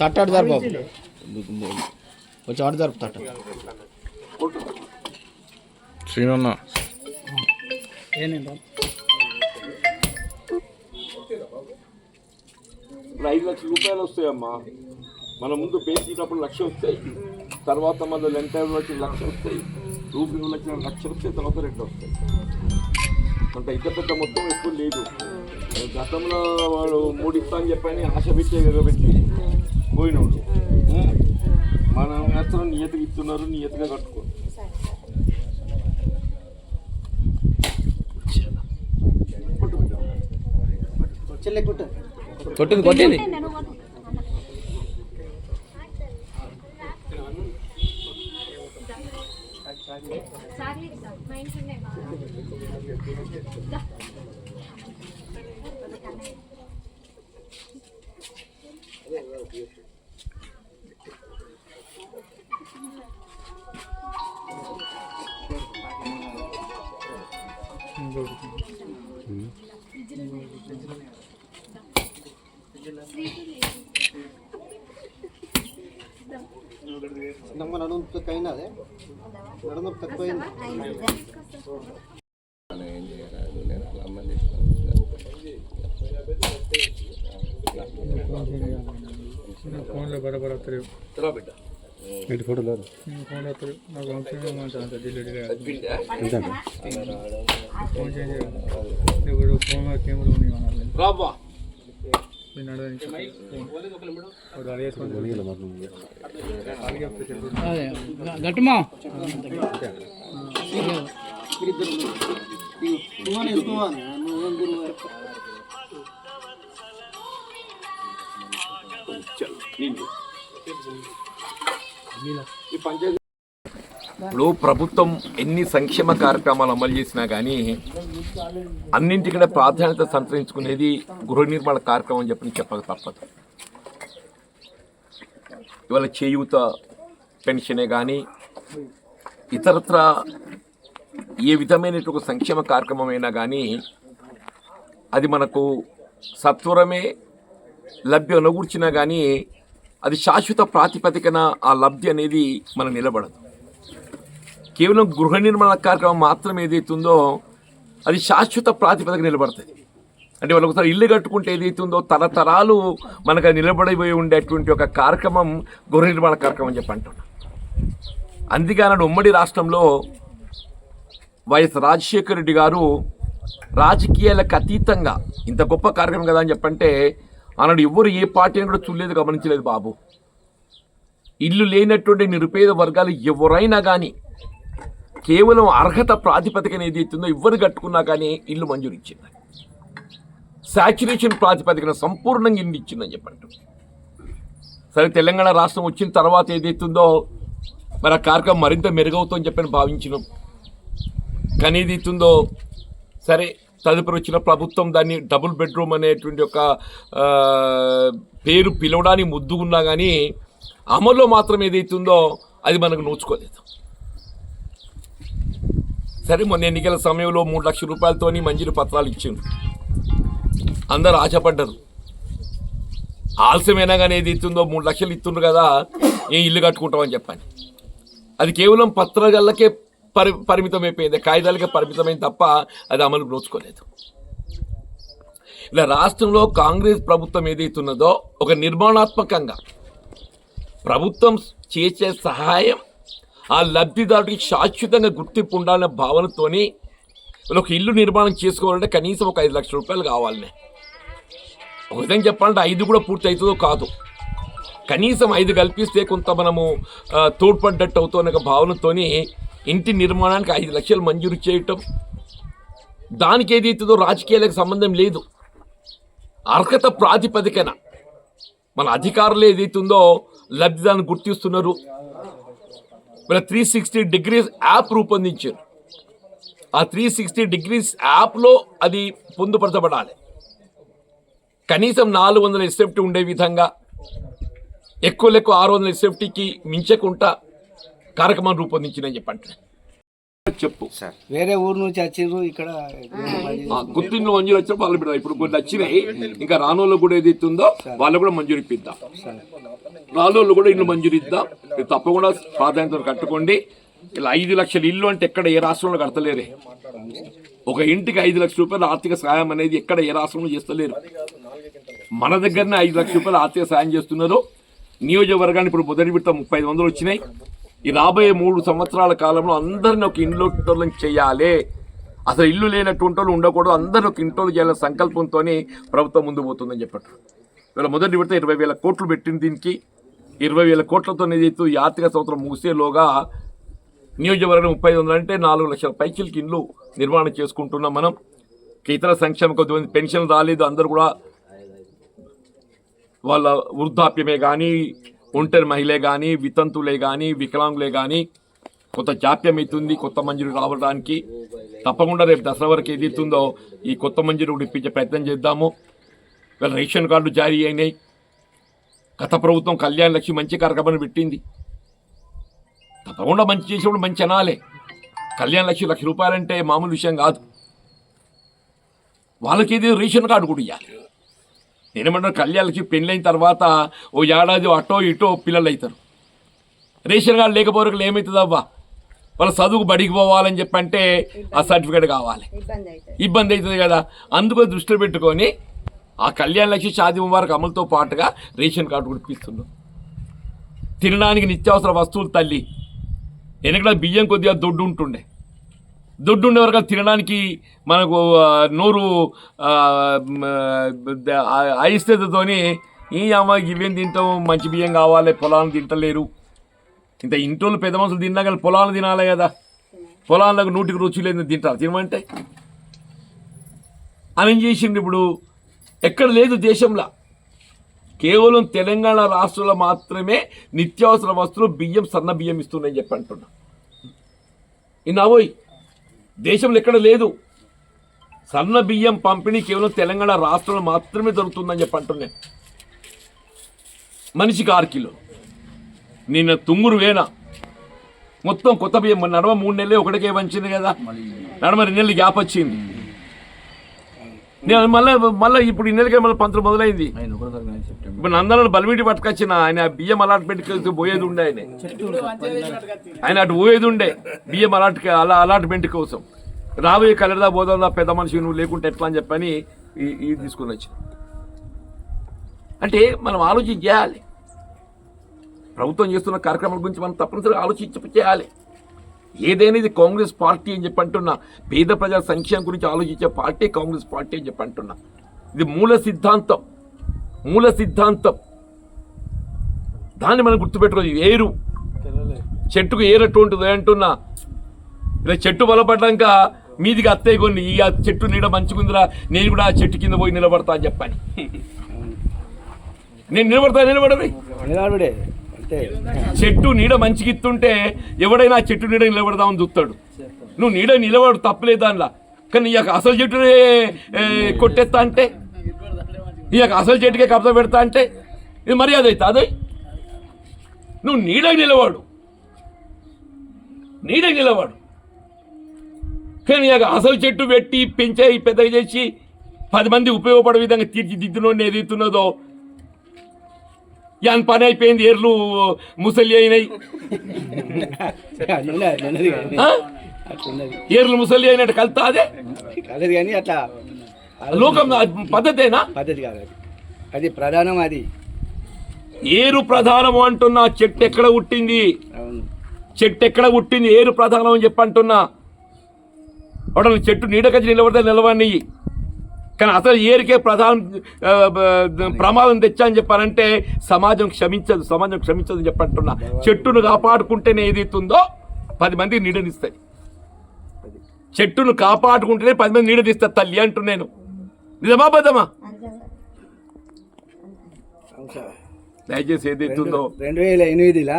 తట్టాడు జరుపు కొంచెం ఆడు జరుపు తట్ట. ఇప్పుడు ఐదు లక్షల రూపాయలు వస్తాయమ్మా. మన ముందు పేసేటప్పుడు లక్ష వస్తాయి. తర్వాత మన లెంట్ వచ్చి లక్ష వస్తాయి. రూపాయలు వచ్చిన లక్ష వస్తాయి తర్వాత రెండు వస్తాయి. అంత ఇంత పెద్ద మొత్తం ఎక్కువ లేదు. గతంలో వాడు మూడు ఇస్తా అని చెప్పని ఆశ పెట్టే పెట్టి. పోయినోడు. మనం మాత్రం నియతగా ఇస్తున్నారు నియతగా కట్టుకో కొట్టింది కొట్టింది. ನಮ್ಮ ನಡುವು ತಕ್ಕೈನ ಅದೇ ನಡುವು ತಕ್ಕೈನ ఫోన్లో బడబడ వస్తారు రా బిడ్డ ఇంటి ఫోటోలో ఫోన్లో వస్తారు నాకు అవసరం అంత డిలీట్ ఎంత ఫోన్ చేంజ్ చేయాలి ఇప్పుడు ఫోన్ కెమెరా ఉంది అనాలి రాబా నేను అడగడానికి వాడు అడిగేసుకుంటాను అదే గట్టుమా ఈ పంచాయతీ ఇప్పుడు ప్రభుత్వం ఎన్ని సంక్షేమ కార్యక్రమాలు అమలు చేసినా కానీ అన్నింటికన్నా ప్రాధాన్యత సంతరించుకునేది గృహ నిర్మాణ కార్యక్రమం అని చెప్పి చెప్పక తప్పదు. ఇవాళ చేయూత పెన్షనే కానీ ఇతరత్ర ఏ విధమైనటువంటి సంక్షేమ కార్యక్రమం అయినా కానీ అది మనకు సత్వరమే లభ్యం అనుగూర్చినా కానీ అది శాశ్వత ప్రాతిపదికన ఆ లబ్ధి అనేది మనం నిలబడదు. కేవలం గృహ నిర్మాణ కార్యక్రమం మాత్రం ఏదైతుందో అది శాశ్వత ప్రాతిపదిక నిలబడుతుంది అంటే వాళ్ళు ఒకసారి ఇల్లు కట్టుకుంటే ఏదైతుందో తరతరాలు మనకు నిలబడిపోయి ఉండేటువంటి ఒక కార్యక్రమం గృహ నిర్మాణ కార్యక్రమం అని చెప్పి అంటున్నాం. అందుకే ఉమ్మడి రాష్ట్రంలో వైఎస్ రాజశేఖర రెడ్డి గారు రాజకీయాలకు అతీతంగా ఇంత గొప్ప కార్యక్రమం కదా అని చెప్పంటే ఆనాడు ఎవరు ఏ పార్టీ అని కూడా చూడలేదు గమనించలేదు బాబు. ఇల్లు లేనటువంటి నిరుపేద వర్గాలు ఎవరైనా కానీ కేవలం అర్హత ప్రాతిపదికన ఏదైతుందో ఇవ్వరు కట్టుకున్నా కానీ ఇల్లు మంజూరు ఇచ్చింది శాచురేషన్ ప్రాతిపదికన సంపూర్ణంగా ఇల్లు ఇచ్చిందని చెప్పండి. సరే తెలంగాణ రాష్ట్రం వచ్చిన తర్వాత ఏదైతుందో మరి ఆ కార్యక్రమం మరింత మెరుగవుతుందని చెప్పని భావించినాం. కానీ ఏదైతుందో సరే తదుపరి వచ్చిన ప్రభుత్వం దాన్ని డబుల్ బెడ్రూమ్ అనేటువంటి ఒక పేరు పిలవడానికి ముద్దుగున్నా కానీ అమల్లో మాత్రం ఏదైతుందో అది మనకు నోచుకోలేదు. సరే మొన్న ఎన్నికల సమయంలో మూడు లక్షల రూపాయలతోని మంజూరు పత్రాలు ఇచ్చిండు అందరు ఆశపడ్డారు. ఆలస్యమైనా కానీ ఏది ఇస్తుందో మూడు లక్షలు ఇస్తుండ్రు కదా ఏం ఇల్లు కట్టుకుంటామని చెప్పాను. అది కేవలం పత్రాలకే పరి పరిమితం అయిపోయింది కాగితాలకే పరిమితమైంది తప్ప అది అమలు నోచుకోలేదు. ఇలా రాష్ట్రంలో కాంగ్రెస్ ప్రభుత్వం ఏదైతున్నదో ఒక నిర్మాణాత్మకంగా ప్రభుత్వం చేసే సహాయం ఆ లబ్ధిదారుడికి శాశ్వతంగా గుర్తింపు ఉండాలనే భావనతోని ఒక ఇల్లు నిర్మాణం చేసుకోవాలంటే కనీసం ఒక ఐదు లక్షల రూపాయలు కావాలనే. ఒక విధంగా చెప్పాలంటే ఐదు కూడా పూర్తి అవుతుందో కాదు. కనీసం ఐదు కల్పిస్తే కొంత మనము తోడ్పడ్డట్టు అవుతున్న భావనతోని ఇంటి నిర్మాణానికి ఐదు లక్షలు మంజూరు చేయటం. దానికి ఏదైతుందో రాజకీయాలకు సంబంధం లేదు. అర్హత ప్రాతిపదికన మన అధికారులు ఏదైతుందో లబ్ధిదారుని గుర్తిస్తున్నారు. మన త్రీ సిక్స్టీ డిగ్రీస్ యాప్ రూపొందించారు. ఆ త్రీ సిక్స్టీ డిగ్రీస్ యాప్లో అది పొందుపరచబడాలి. కనీసం నాలుగు వందల ఎస్ఎఫ్టీ ఉండే విధంగా ఎక్కువ ఎక్కువ ఆరు వందల ఎస్ఎఫ్టీకి మించకుండా కార్యక్రమాన్ని రూపొందించిందని చెప్పంటున్నాను చెప్పు. వేరే ఊరు నుంచి వచ్చిండ్రు ఇక్కడ ఇంట్లో మంజూరు వచ్చినప్పుడు వాళ్ళు ఇప్పుడు కొన్ని వచ్చినాయి. ఇంకా రానోళ్ళు కూడా ఏదైతే ఉందో వాళ్ళు కూడా మంజూరు ఇప్పిద్దాం. రానోళ్ళు కూడా ఇల్లు మంజూరు ఇద్దాం ఇది తప్పకుండా ప్రాధాన్యత కట్టుకోండి. ఇలా ఐదు లక్షల ఇల్లు అంటే ఎక్కడ ఏ రాష్ట్రంలో కడతలేరే. ఒక ఇంటికి ఐదు లక్షల రూపాయల ఆర్థిక సహాయం అనేది ఎక్కడ ఏ రాష్ట్రంలో చేస్తలేరు. మన దగ్గరనే ఐదు లక్షల రూపాయల ఆర్థిక సహాయం చేస్తున్నారు. నియోజకవర్గాన్ని ఇప్పుడు మొదటి విడత ముప్పై ఐదు వందలు వచ్చినాయి. ఈ రాబోయే మూడు సంవత్సరాల కాలంలో అందరిని ఒక ఇంట్లో చేయాలి. అసలు ఇల్లు లేనటువంటి వాళ్ళు ఉండకూడదు. అందరూ ఒక ఇంట్లో చేయాలనే సంకల్పంతో ప్రభుత్వం ముందు పోతుందని చెప్పారు ఇవాళ మొదటి విడత ఇరవై వేల కోట్లు పెట్టింది దీనికి. ఇరవై వేల కోట్లతో ఏదైతే ఈ ఆర్థిక సంవత్సరం ముగిసేలోగా నియోజకవర్గం ముప్పై ఐదు వందలు అంటే నాలుగు లక్షల పైచిలకి ఇండ్లు నిర్మాణం చేసుకుంటున్నాం మనం. ఇతర సంక్షేమ కొద్దిమంది పెన్షన్ రాలేదు అందరూ కూడా వాళ్ళ వృద్ధాప్యమే కానీ ఒంటరి మహిళే కానీ వితంతులే కానీ వికలాంగులే కానీ కొత్త జాప్యం అవుతుంది కొత్త మంజూరు రావడానికి. తప్పకుండా రేపు దసరా వరకు ఏది ఇస్తుందో ఈ కొత్త మంజూరు కూడా ఇప్పించే ప్రయత్నం చేద్దాము. రేషన్ కార్డు జారీ అయినాయి. గత ప్రభుత్వం కళ్యాణ లక్ష్మి మంచి కార్యక్రమాన్ని పెట్టింది. తప్పకుండా మంచి చేసినప్పుడు మంచి అనాలే. కళ్యాణ లక్ష్మి లక్ష రూపాయలంటే మామూలు విషయం కాదు. వాళ్ళకి ఇది రేషన్ కార్డు కూడా ఇవ్వాలి నేనేమంటాను కళ్యాణ లక్ష్మి పెళ్ళైన తర్వాత ఓ ఏడాది అటో ఇటో పిల్లలు అవుతారు. రేషన్ కార్డు లేకపోతే ఏమవుతుంది అవ్వా? వాళ్ళ చదువుకు బడికి పోవాలని చెప్పంటే ఆ సర్టిఫికేట్ కావాలి. ఇబ్బంది అవుతుంది. కదా. అందుకు దృష్టిలో పెట్టుకొని ఆ కళ్యాణ లక్ష్మి షాది ముబారక్ అమలుతో పాటుగా రేషన్ కార్డు కూడా ఇప్పిస్తున్నాం. తినడానికి నిత్యావసర వస్తువులు తల్లి. వెనకడ బియ్యం కొద్దిగా దొడ్డు ఉంటుండే. దొడ్డు ఉండే వరకు తినడానికి మనకు నోరు ఆ, అయిస్తేతోని ఈ అమ్మ ఇవేం తింటాం మంచి బియ్యం కావాలి పొలాలను తింటలేరు. ఇంత ఇంట్లో పెద్ద మనుషులు తిన్నా కానీ పొలాలు తినాలి కదా. పొలాలకు నూటికి రుచి లేదు తింటారు? తినమంటే? అని చేసిండు ఇప్పుడు? ఎక్కడ లేదు దేశంలో. కేవలం తెలంగాణ రాష్ట్రంలో మాత్రమే నిత్యావసర వస్తువులు బియ్యం సన్న బియ్యం ఇస్తున్నాయని చెప్పి అంటున్నా. ఇన్నావోయ్ దేశంలో ఎక్కడ లేదు. సన్న బియ్యం పంపిణీ కేవలం తెలంగాణ రాష్ట్రంలో మాత్రమే దొరుకుతుందని చెప్పి అంటున్నాను మనిషికి ఆరు కిలో నిన్న తుంగురు వేణ. మొత్తం కొత్త బియ్యం నడవ నడమ మూడు నెలలే ఒకటికే వంచింది కదా. నడమ రెండు నెలలు గ్యాప్ వచ్చింది. నేను మళ్ళీ మళ్ళీ ఇప్పుడు ఈ నెలకే మళ్ళీ పంతులు మొదలైంది. ఇప్పుడు నందనను బలిమిటి పట్టుకొచ్చిన ఆయన బియ్యం అలాట్మెంట్కి పోయేది ఉండే ఆయన. ఆయన అటు పోయేది ఉండే బియ్యం అలాట్ అలా అలాట్మెంట్ కోసం. రాబోయే కలర్దా పోదా పెద్ద మనిషి నువ్వు లేకుంటే ఎట్లా అని చెప్పని ఇది తీసుకుని వచ్చి అంటే మనం ఆలోచన చేయాలి ప్రభుత్వం చేస్తున్న కార్యక్రమాల గురించి మనం తప్పనిసరిగా ఆలోచించి చేయాలి. ఏదైనా ఇది కాంగ్రెస్ పార్టీ అని చెప్పి అంటున్నా. పేద ప్రజల సంక్షేమం గురించి ఆలోచించే పార్టీ కాంగ్రెస్ పార్టీ అని చెప్పి అంటున్నా. ఇది మూల సిద్ధాంతం. మూల సిద్ధాంతం. దాన్ని మనం గుర్తుపెట్టుకోవాలి. ఏరు. చెట్టుకు ఏరట్టు ఉంటుంది అంటున్నా. ఇలా చెట్టు బలపడ్డాక మీదికి అత్తయ్య కొన్ని. ఈ ఆ చెట్టు నీడ మంచిగుందిరా నేను కూడా ఆ చెట్టు కింద పోయి నిలబడతా అని చెప్పని. నేను నిలబడతా నిలబడవి. నిలబడే. చెట్టు నీడ మంచిగిత్తుంటే ఎవడైనా చెట్టు నీడ నిలబడదామని చూస్తాడు. నువ్వు నీడ నిలబడు తప్పలేదు దానిలా. కానీ ఇక అసలు చెట్టునే కొట్టేస్తా అంటే? ఇక అసలు చెట్టుకే కబ్జా పెడతా అంటే? ఇది మర్యాద అవుతా అదే? నువ్వు నీడ నిలవాడు నీడ నిలవాడు కానీ ఇక అసలు చెట్టు పెట్టి పెంచే పెద్దగా చేసి పది మంది ఉపయోగపడే విధంగా తీర్చిదిద్దునోడిని ఏదైతున్నదో యాన్ పని అయిపోయింది ఎర్లు ముసలి అయినాయి ఏర్లు ముసలి అయినట్టు కలుతా అదే కాలేదు కానీ అట్లా లోకం పద్ధతేనా పద్ధతి కాదు అది ప్రధానం అది ఏరు ప్రధానము అంటున్నా చెట్టు ఎక్కడ పుట్టింది చెట్టు ఎక్కడ పుట్టింది ఏరు ప్రధానం అని చెప్పి అంటున్నా వాడు చెట్టు నీడకచ్చి నిలబడితే నిలవని కానీ అసలు ఏరికే ప్రధాన ప్రమాదం తెచ్చా అని చెప్పారంటే సమాజం క్షమించదు సమాజం క్షమించదు అని చెప్పి అంటున్నా చెట్టును కాపాడుకుంటేనే ఏదైతుందో పది మందికి నీడనిస్తుంది చెట్టును కాపాడుకుంటేనే పది మంది నీడనిస్తారు తల్లి అంటున్నాను నిజమా బద్దమా. దయచేసి ఏదైతుందో రెండు వేల ఎనిమిదిలా?